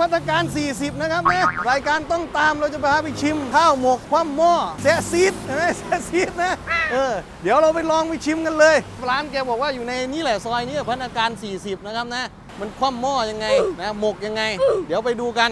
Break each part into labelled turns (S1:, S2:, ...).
S1: พัฒการ 40 นะครับนะรายการต้องตามเราจะพาไปชิมข้าวหมกคว่ำหม้อแซะซีดเห็นไหมแซะซีดนะเออเดี๋ยวเราไปลองไปชิมกันเลย ร้านแกบอกว่าอยู่ในนี่แหละซอยนี้พัฒการ 40 นะครับนะ มันคว่ำหม้อยังไงนะหมกยังไง เดี๋ยวไปดูกัน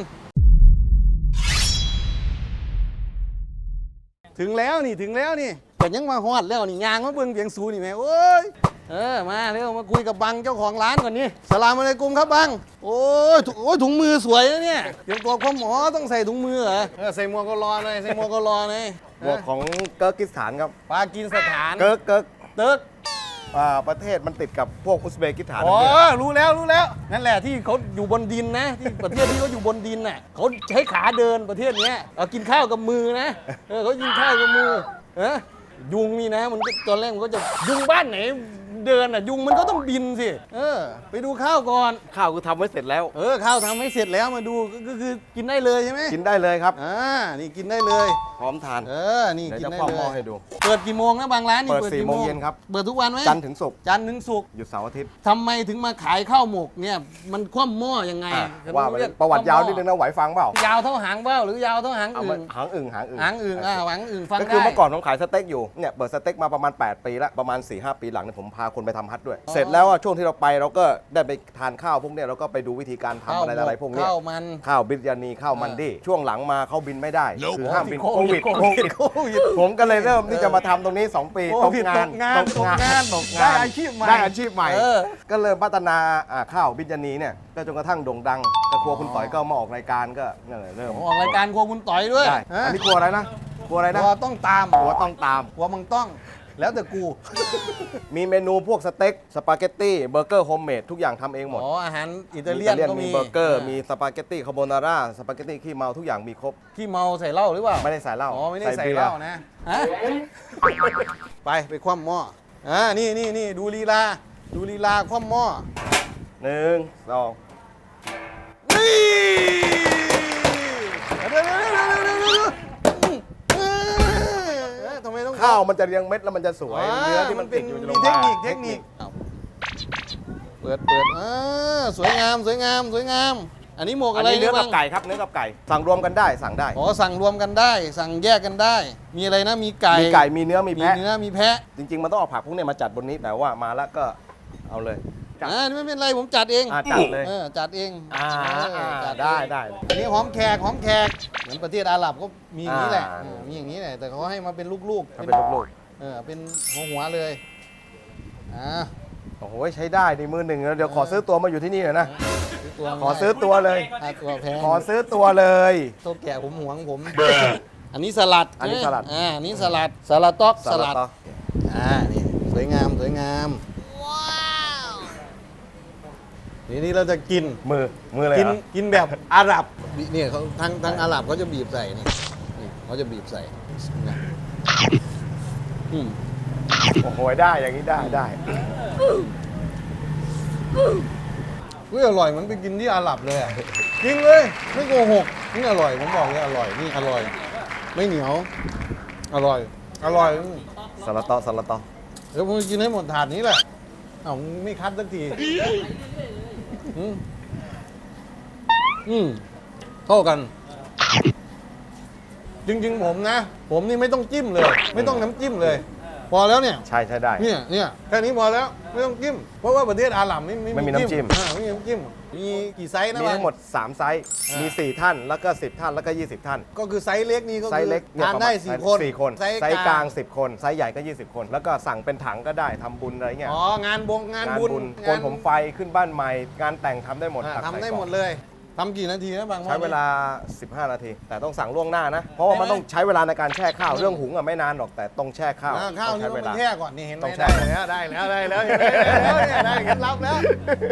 S1: ถึงแล้วนี่ถึงแล้วนี่แต่ยังมาฮอดแล้วนี่ยางมาเบิ่งเบียงสูนี่แม่โอ้ย เออมาเร็วมาคุยกับบังเจ้าของร้านก่อนนี่สลามอะไรกุมครับบังโอ้ยถุโอ้ยถุงมือสวยนะเนี่ยเตรียมตัวความหมอต้องใส่ถุงมือเหรอเออใส่หมวกก็รอหน่อยใส่หมวกก็รอหน่อย
S2: หมวกของเกิร์กิสถานครับ
S1: ปากีสถาน
S2: เกิร์กเกิร์ก
S1: เติร์ก
S2: อ่าประเทศมันติดกับพวกอุซเบกิสถาน
S1: อ๋อ
S2: เนี่ย
S1: รู้แล้วรู้แล้วนั่นแหละที่เขาอยู่บนดินนะที่ประเทศที่เขาอยู่บนดินน่ะเขาใช้ขาเดินประเทศเนี้ยเอากินข้าวกับมือนะเออเขากินข้าวกับมือเออยุงนี่นะมันก็ตอนแรกมันก็จะยุงบ้านไหน เดินอะยุงมันก็ต้องบินสิ เออ ไปดูข้าวก่อน
S2: ข้าวคือทำไว้เสร็จแล้ว
S1: เออข้าวทำให้เสร็จแล้วมาดูก็ก็คือกินได้เลยใช่ไหม
S2: กินได้เลยครับ
S1: อ่านี่กินได้เลย
S2: พร้อมทาน
S1: เออนี่
S2: เดี๋ยว
S1: กิน
S2: จะ
S1: ได้
S2: คว่ำ
S1: เล
S2: หม้อยให้ดู
S1: เปิดกี่โมงนะบางร้านนี่
S2: เปิด
S1: กี่
S2: 4โมงเย็นครับ
S1: เปิดทุกวันไหม
S2: จันทร์ถึงศุกร์
S1: จันทร์ถึงศุกร์
S2: หยุดเสาร์อาทิตย์
S1: ทำไมถึงมาขายข้าวหมกเนี่ยมันคว่ำหม้อยังไง
S2: อะ
S1: ถึง
S2: ว่าไป
S1: เรียก
S2: ประวัติยาวนิด
S1: ค
S2: นึ
S1: ว่ำ
S2: งนะไหวฟังเปล่า
S1: หม้อยาวเท่าหางเบ้าหรือยาวเท่าหาง
S2: เอา
S1: อึ่
S2: มางหางอึ่งหางอึ่ง
S1: หางอึ่งอ่าหางอึ่งฟัง
S2: ก็
S1: ได้
S2: คือเมื่อก่อนผมขายสเต็กอยู่เนี่ยเปิดสเต็กมาประมาณ 8 ปีแล้วประมาณ4 5ปีหลังเนี่ยผมพาคนไปทำฮัทด้วย
S1: อ๋อ
S2: เสร็จแล้วอะช่วงที่เราไปเราก็ได้ไปทานข้าวพวกเนี้ยเราก็ไปดูวิธีการทำอะไรอะไรพวกเนี้ย
S1: ข้าวมัน
S2: ข้าวบิรยานีข้าวมันดี้ช่วงหลังมาเขาบินไม่ได้คือห้ามบิน
S1: โค
S2: โค
S1: วิ
S2: วิ
S1: ด
S2: ด
S1: โค
S2: โค
S1: วิ
S2: วิ
S1: ด
S2: ด
S1: โควิด
S2: ผมก็เลยเริ่มที่จะมาทำตรงนี้ 2 ปี
S1: โค
S2: ตก
S1: วิด
S2: งาน
S1: ตกงานตกงาน
S2: ตก
S1: ได้อาชีพใหม่
S2: ได้อาชีพใหม่
S1: เออ
S2: ก็เลยพัฒนาอ่าข้าวบิรยานีเนี่ยก็จนกระทั่งโด่งดังก็ครัวคุณต่อยก็มาออกรายการก็นั่นแหละเริ่ม
S1: ออกรายการครัวคุณต่อยด้วย
S2: ได้
S1: ฮะ
S2: อันนี้ครัวอะไรนะครัวอะไร
S1: ค
S2: นะ
S1: รัวต้องตาม
S2: ครัวต้องตาม
S1: ครัวมึงต้อง แล้วแต่กู
S2: มีเมนูพวกสเต็กสปาเกตตี้เบอร์เกอร์โฮมเมดทุกอย่างทำเองหมด
S1: อ๋ออาหารอิตาเลียนก็มี
S2: มีเบอร์เกอร์มีสปาเกตตี้คาโบนาร่าสปาเกตตี้ขี้เมาทุกอย่างมีครบ
S1: ที่เมาใส่เหล้าหรือเปล่า
S2: ไม่ได้ใส่เหล้า
S1: อ๋อไม่ได้ใส่
S2: บีย
S1: เห
S2: ร์
S1: ล้านะฮะไปไปคว่ำหม้ออ่านี่นี่นี่ดูลีลาดูลีลาคว่ำหม้อ
S2: หนึ่งสอง
S1: นี่เดี๋ยวเดี๋ยวเดี๋ยวเดี๋ยว
S2: ข้าวมันจะเรียงเม็ดแล้วมันจะสวย
S1: อ่า
S2: เนื้อที่มัน
S1: เป็
S2: ติ
S1: น
S2: ดอยู่จะล
S1: มี
S2: ง
S1: เทค
S2: มา
S1: นิคเทคนิคเปิดเปิดอ่าสวยงามสวยงามสวยงาม อันนี้หมวก
S2: อั
S1: อะ
S2: น
S1: ไร
S2: นี้เนื้อกับ
S1: บ้าง
S2: ไก่ครับเนื้อกับไก่สั่งรวมกันได้สั่งได้
S1: อ๋อสั่งรวมกันได้ สั่งแยกกันได้ มีอะไรนะมีไก่
S2: มีไก่มีเนื้อมี
S1: มี
S2: แพะ
S1: เนื้อมีแพะ
S2: จริง ๆ มันต้องเอาผักพวกเนี้ยมาจัดบนนี้แต่ว่ามาแล้วก็เอาเลย จัด
S1: อ่านี่ไม่เป็นไรผมจัดเอง
S2: อ่าจัดเลย
S1: ออจัดเอง
S2: อ่า
S1: เออจั
S2: ได้
S1: เอง
S2: ได้
S1: อันนี้หอมแขกหอมแขกเหมือนประเทศอาหรับก็มีอย่างนี้แหละ
S2: อ่า
S1: เออมีอย่างนี้แหละแต่เขาให้มาเป็นลูกๆ
S2: ถ้าเป็นลูก
S1: เออเป็นหัวหัวๆเลยอ่า
S2: ๆโอ้โหใช้ได้ในมือหนึ่งแล้วเดี๋ยวขอซื้อตัวมาอยู่ที่นี่หน่อยนะ
S1: ซื้อตัว
S2: ขอซื้อตัวเลย
S1: อ่าตัวแพง
S2: ขอซื้อตัวเลย
S1: โตแก่ผมหวงผม อันนี้สลัด
S2: อันนี้สลัด
S1: อ่าอันนี้สลัดสลัดต๊อกสลัด
S2: ต่อ
S1: อ่านี่สวยงามสวยงามว้าว นี่นี่เราจะกิน
S2: มือมือเลย
S1: กิน
S2: เหรอ
S1: กินแบบอาหรับเนี่ยเขาทางทางอาหรับเขาจะบีบใส่นี่นี่เขาจะบีบใส่นะอืม
S2: โอ้โหได้อย่างนี้ได้ได้
S1: อุ้ยอร่อยเหมันไปกินที่อาหรับเลยอะจริงเลยไม่โกหกนี่อร่อยผมบอกเลยอร่อยนี่อร่อย ไม่เหนียว อร่อย อร่อย
S2: สลัดต่อสลัดต่อ
S1: เดี๋ยวผมจะกินให้หมดถาดนี้แหละเอ้าไม่คัดสักที อืมอืมเท่ากัน จริง ๆ ผมนะ ผมนี่ไม่ต้องจิ้มเลย ไม่ต้องน้ำจิ้มเลย พอแล้วเนี่ย
S2: ใช่ใช่ได้
S1: เนี่ยเนี่ยแค่นี้พอแล้วไม่ต้องจิ้ม เพราะว่าประเทศอาหรับไม่
S2: ไม่มีน้ำจิ้ม
S1: อ่าไม่มีน้ำจิ้ม มีกี่ไซส์นะ
S2: มี
S1: วะ
S2: ทั้งหมด 3 ไซส์
S1: อ่ามี
S2: มี 4 ท่าน แล้วก็ 10 ท่าน แล้วก็ 20 ท่าน
S1: ก็คือไซส์เล็กนี่ก็
S2: ไซ
S1: คือ
S2: ส์เล็กเนี่ย
S1: ทาน
S2: ประมณ
S1: ได้สี่คน
S2: สี่คน
S1: ไซส์
S2: ไซส์
S1: ก
S2: ก
S1: ลา
S2: ลางง10 คน ไซส์ใหญ่ก็ 20 คน แล้วก็สั่งเป็นถังก็ได้ทำบุญอะไรเงี้ย
S1: อ๋องานบงงานบุญ
S2: โกนผมไฟขึ้นบ้านใหม่ งานแต่งทำได้หมด
S1: อ่า
S2: ตัก
S1: ทำ
S2: ใส่
S1: ได้
S2: กล่อง
S1: หมดเลย ทำกี่นาทีนะบาง
S2: ใช้เวลา 15 นาที แต่ต้องสั่งล่วงหน้านะ เพราะว่ามันต้องใช้เวลาในการแช่ข้าว เรื่องหุงอะไม่นานหรอก แต่ต้องแช่ข้าว
S1: อ่าข้าว
S2: ต้อง
S1: นี่
S2: ใช้
S1: ต้
S2: เว
S1: อง
S2: ลา
S1: แช่ก่อนนี่เห็นไหม
S2: ต้องแช่
S1: ได้แล้วได้แล้วได้แล้วเห็นไหมได้แล้วเนี่ยได้เคล็ดลับแล้ว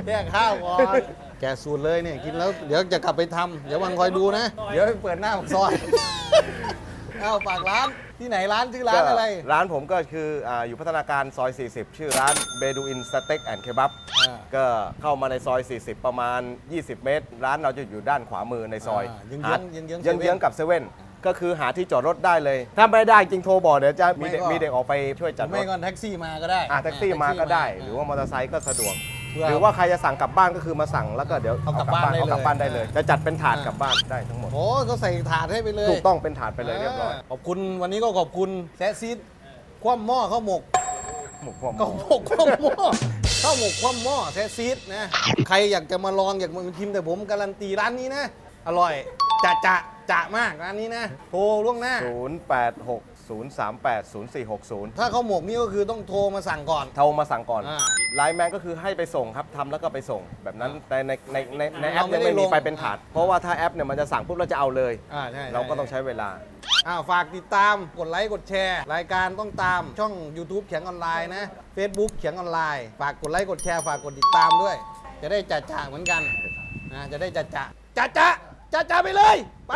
S1: แช่ข้าวก่อนแกะสูตรเลยเนี่ยกินแล้วเดี๋ยวจะกลับไปทำเดี๋ยววังคอยดูนะ เดี๋ยวไปเปิดหน้าปากซอย เอ้าฝากร้าน ที่ไหนร้านชื่อร้านอะไร
S2: ก็ร้านผมก็คืออ่าอยู่พัฒนาการซอย 40 ชื่อร้านเบดูอินสเต็กแอนด์เคบับ
S1: อ่า
S2: ก็เข้ามาในซอย 40 ประมาณ 20 เมตร ร้านเราจะอยู่ด้านขวามือในซอย
S1: อ่าเยื้องๆ
S2: หา
S1: เยื้องๆ
S2: เยื้อง
S1: เซเว่น
S2: ๆกับเซเว่นก็คือหาที่จอดรถได้เลย ถ้าไม่ได้จริงโทรบอกเดี๋ยวจะมีเด็ก
S1: ไม่ก็
S2: มีเด็กออกไปช่วยจัดร
S1: ไม่
S2: ถ
S1: ก็แท็กซี่มาก็ได้
S2: อ่าแท็กซี่มาก็ได้ หรือ
S1: อ่
S2: ว่ามอเตอร์ไซค์ก็สะดวก
S1: เพื่อ
S2: หรือว่าใครจะสั่งกลับบ้านก็คือมาสั่งแล้วก็เดี๋ยว
S1: เอากลับบ้านได้
S2: เอากลับ
S1: เลย
S2: บ้านได้เลย จะจัดเป็นถาด
S1: อ่า
S2: กลับบ้านได้ทั้งหมด
S1: โอ้ก็ใส่ถาดให้ไปเลย
S2: ถูกต้องเป็นถาดไปเลยเรียบร้อย
S1: ขอบคุณวันนี้ก็ขอบคุณแซะซีดคว่ำหม้อข้าวหมก
S2: หมกพวก
S1: ข้าวหมกคว่ำหม้อข้าวหมกคว่ำหม้อแซะซีดนะ ใครอยากจะมาลองอยากมาชิมแต่ผมการันตีร้านนี้นะ อร่อยจะจะจะมากร้านนี้นะ โทรล่วงหน้า
S2: ศูนย์ แปดหกศูนย์สามแปดศูนย์สี่หกศูนย์
S1: ถ้าข้าวหมกนี่ก็คือต้องโทรมาสั่งก่อน
S2: โทรมาสั่งก่อน
S1: อ่า
S2: ไลน์แมนก็คือให้ไปส่งครับทำแล้วก็ไปส่ง แบบนั้นแต่ในในในในแอป
S1: เราไม่
S2: ยัง
S1: ได้
S2: ไม่มี
S1: ลง
S2: ไปเป็นถาด เพราะว่าถ้าแอปเนี่ยมันจะสั่งปุ๊บเราจะเอาเลย
S1: อ่าใช่
S2: เราก็ต้องใช้เวลา
S1: อ่าฝากติดตามกดไลค์กดแชร์ รายการต้องตามช่อง YouTube เขียงออนไลน์นะ Facebook เขียงออนไลน์ ฝากกดไลค์กดแชร์ฝากกดติดตามด้วย จะได้จัดจ่าเหมือนกันนะจะได้จัดจ่าจัดจ่าจัดจ่าไปเลย ไป